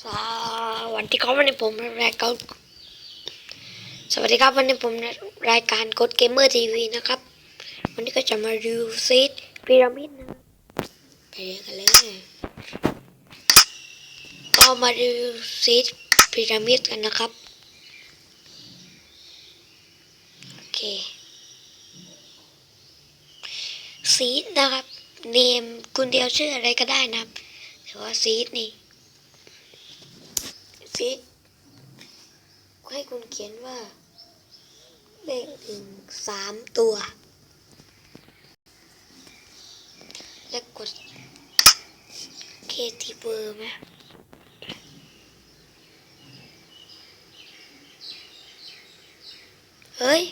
สวัสดีครับวันนี้ผมรายการสวัสดีครับวันนี้ผมรายการกดเกมเมอร์ทีวีนะครับ วันนี้ก็จะมารีวิวซีดพีระมิดนะไปเรียนกันเลยก็มารีวิวซีดพีระมิดกันนะครับโอเคซีดนะครับเนมคุณเดียวชื่ออะไรก็ได้นะครับแต่ว่าซีดนี่ ซิดให้คุณเขียนว่าเลขถึงสามตัว และกดเคทีเบอร์ไหมเฮ้ย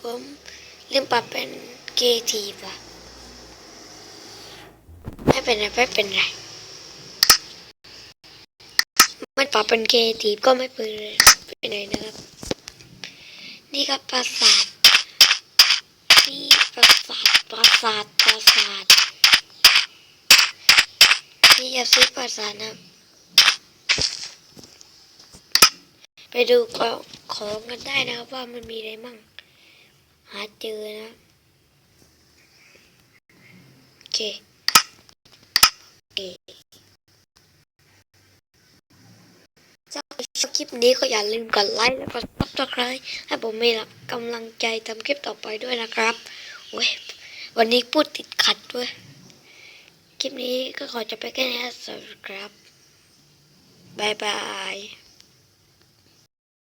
ผมลืมปรับเป็นเคทีป่ะ ไม่เป็นไร ไม่เป็นไร มันปรับเป็นเกทีก็ไม่เป็นไรเป็นไรนะครับ นี่ครับปราสาทนี่ปราสาทปราสาทปราสาทนี่อย่าซื้อปราสาทนะไปดูของของกันได้นะครับว่ามันมีอะไรมั่ง หาเจอนะโอเคโอเค ถ้าใครชอบคลิปนี้ก็อย่าลืมกดไลค์และกดซับสไครต์ให้ผมมีกำลังใจทำคลิปต่อไปด้วยนะครับเว้ยวันนี้พูดติดขัดด้วย คลิปนี้ก็ขอจะไปแค่นี้สวัสดีครับบายบาย